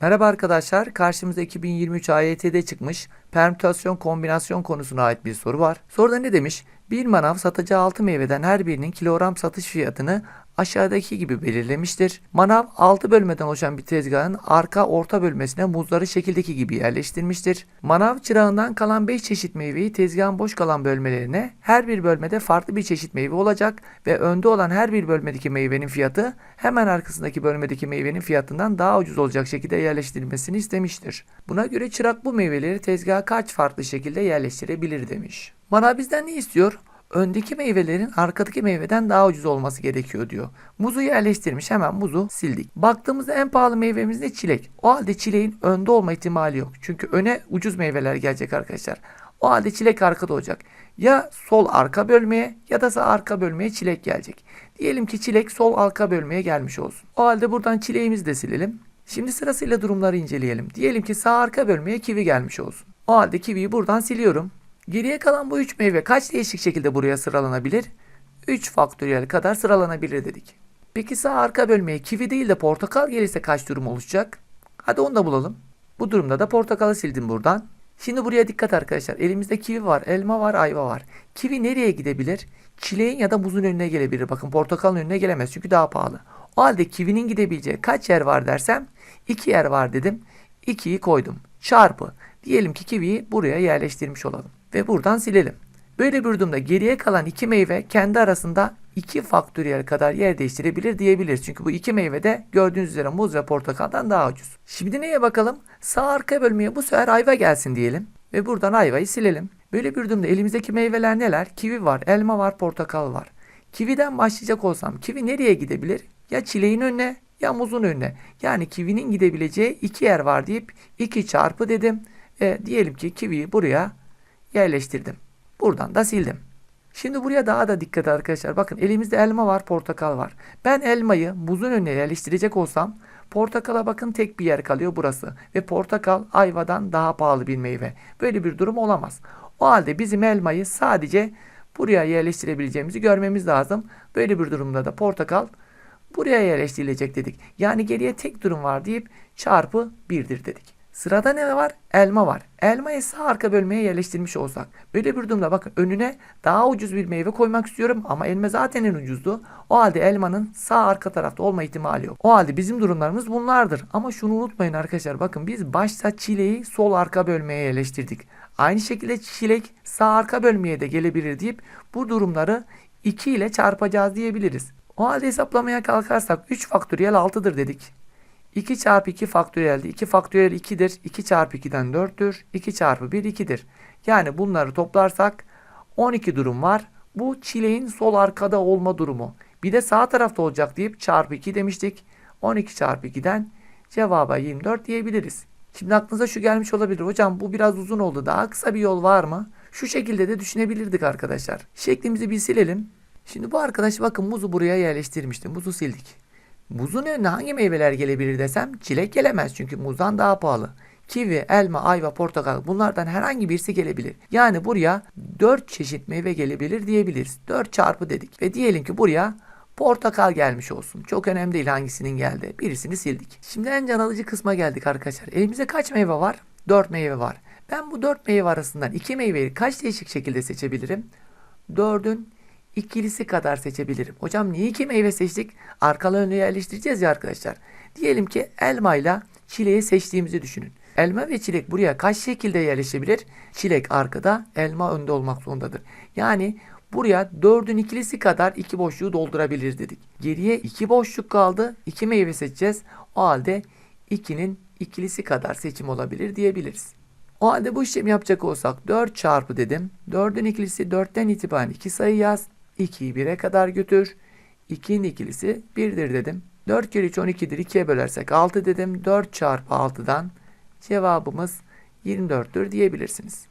Merhaba arkadaşlar, karşımıza 2023 AYT'de çıkmış permütasyon kombinasyon konusuna ait bir soru var. Soruda ne demiş? Bir manav satacağı 6 meyveden her birinin kilogram satış fiyatını aşağıdaki gibi belirlemiştir. Manav 6 bölmeden oluşan bir tezgahın arka orta bölmesine muzları şekildeki gibi yerleştirmiştir. Manav çırağından kalan 5 çeşit meyveyi tezgahın boş kalan bölmelerine her bir bölmede farklı bir çeşit meyve olacak ve önde olan her bir bölmedeki meyvenin fiyatı hemen arkasındaki bölmedeki meyvenin fiyatından daha ucuz olacak şekilde yerleştirilmesini istemiştir. Buna göre çırak bu meyveleri tezgaha kaç farklı şekilde yerleştirebilir demiş. Manav bizden ne istiyor? Öndeki meyvelerin arkadaki meyveden daha ucuz olması gerekiyor diyor. Muzu yerleştirmiş hemen muzu sildik. Baktığımızda en pahalı meyvemiz de çilek. O halde çileğin önde olma ihtimali yok. Çünkü öne ucuz meyveler gelecek arkadaşlar. O halde çilek arkada olacak. Ya sol arka bölmeye ya da sağ arka bölmeye çilek gelecek. Diyelim ki çilek sol arka bölmeye gelmiş olsun. O halde buradan çileğimizi de silelim. Şimdi sırasıyla durumları inceleyelim. Diyelim ki sağ arka bölmeye kivi gelmiş olsun. O halde kiviyi buradan siliyorum. Geriye kalan bu 3 meyve kaç değişik şekilde buraya sıralanabilir? 3 faktöriyel kadar sıralanabilir dedik. Peki sağ arka bölmeye kivi değil de portakal gelirse kaç durum oluşacak? Hadi onu da bulalım. Bu durumda da portakalı sildim buradan. Şimdi buraya dikkat arkadaşlar. Elimizde kivi var, elma var, ayva var. Kivi nereye gidebilir? Çileğin ya da muzun önüne gelebilir. Bakın portakalın önüne gelemez çünkü daha pahalı. O halde kivinin gidebileceği kaç yer var dersem 2 yer var dedim. 2'yi koydum. Çarpı. Diyelim ki kiviyi buraya yerleştirmiş olalım ve buradan silelim. Böyle bir durumda geriye kalan iki meyve kendi arasında iki faktöriyel kadar yer değiştirebilir diyebiliriz. Çünkü bu iki meyve de gördüğünüz üzere muz ve portakaldan daha ucuz. Şimdi neye bakalım? Sağ arka bölmeye bu sefer ayva gelsin diyelim. Ve buradan ayvayı silelim. Böyle bir durumda elimizdeki meyveler neler? Kivi var, elma var, portakal var. Kividen başlayacak olsam kivi nereye gidebilir? Ya çileğin önüne ya muzun önüne. Yani kivinin gidebileceği iki yer var deyip 2 çarpı dedim. E, diyelim ki kiviyi buraya yerleştirdim. Buradan da sildim. Şimdi buraya daha da dikkat arkadaşlar. Bakın elimizde elma var, portakal var. Ben elmayı muzun önüne yerleştirecek olsam portakala bakın tek bir yer kalıyor burası. Ve portakal ayvadan daha pahalı bir meyve. Böyle bir durum olamaz. O halde bizim elmayı sadece buraya yerleştirebileceğimizi görmemiz lazım. Böyle bir durumda da portakal buraya yerleştirilecek dedik. Yani geriye tek durum var deyip çarpı 1'dir dedik. Sırada ne var? Elma var. Elmayı sağ arka bölmeye yerleştirmiş olsak. Böyle bir durumda bakın önüne daha ucuz bir meyve koymak istiyorum ama elma zaten en ucuzdu. O halde elmanın sağ arka tarafta olma ihtimali yok. O halde bizim durumlarımız bunlardır. Ama şunu unutmayın arkadaşlar bakın biz başta çileği sol arka bölmeye yerleştirdik. Aynı şekilde çilek sağ arka bölmeye de gelebilir deyip bu durumları 2 ile çarpacağız diyebiliriz. O halde hesaplamaya kalkarsak 3 faktöriyel 6'dır dedik. 2 çarpı 2 faktöriyeldi. 2 faktöriyel 2'dir. 2 çarpı 2'den 4'tür. 2 çarpı 1 2'dir. Yani bunları toplarsak 12 durum var. Bu çileğin sol arkada olma durumu. Bir de sağ tarafta olacak deyip çarpı 2 demiştik. 12 çarpı 2'den cevaba 24 diyebiliriz. Şimdi aklınıza şu gelmiş olabilir. Hocam bu biraz uzun oldu. Daha kısa bir yol var mı? Şu şekilde de düşünebilirdik arkadaşlar. Şeklimizi bir silelim. Şimdi bu arkadaş bakın muzu buraya yerleştirmişti. Muzu sildik. Muzun önüne hangi meyveler gelebilir desem çilek gelemez çünkü muzdan daha pahalı. Kivi, elma, ayva, portakal bunlardan herhangi birisi gelebilir. Yani buraya 4 çeşit meyve gelebilir diyebiliriz. 4 çarpı dedik. Ve diyelim ki buraya portakal gelmiş olsun. Çok önemli değil hangisinin geldi. Birisini sildik. Şimdi en can alıcı kısma geldik arkadaşlar. Elimizde kaç meyve var? 4 meyve var. Ben bu 4 meyve arasından 2 meyveyi kaç değişik şekilde seçebilirim? 4'ün ikilisi kadar seçebilirim. Hocam niye iki meyve seçtik? Arkalı önlü yerleştireceğiz ya arkadaşlar. Diyelim ki elma ile çileği seçtiğimizi düşünün. Elma ve çilek buraya kaç şekilde yerleşebilir? Çilek arkada, elma önde olmak zorundadır. Yani buraya dördün ikilisi kadar iki boşluğu doldurabilir dedik. Geriye iki boşluk kaldı. İki meyve seçeceğiz. O halde 2'nin ikilisi kadar seçim olabilir diyebiliriz. O halde bu işlemi yapacak olsak 4 çarpı dedim. 4'ün ikilisi 4'ten itibaren 2 sayı yaz. 2'yi 1'e kadar götür. 2'nin ikilisi 1'dir dedim. 4 kere 3 12'dir. 2'ye bölersek 6 dedim. 4 çarpı 6'dan cevabımız 24'tür diyebilirsiniz.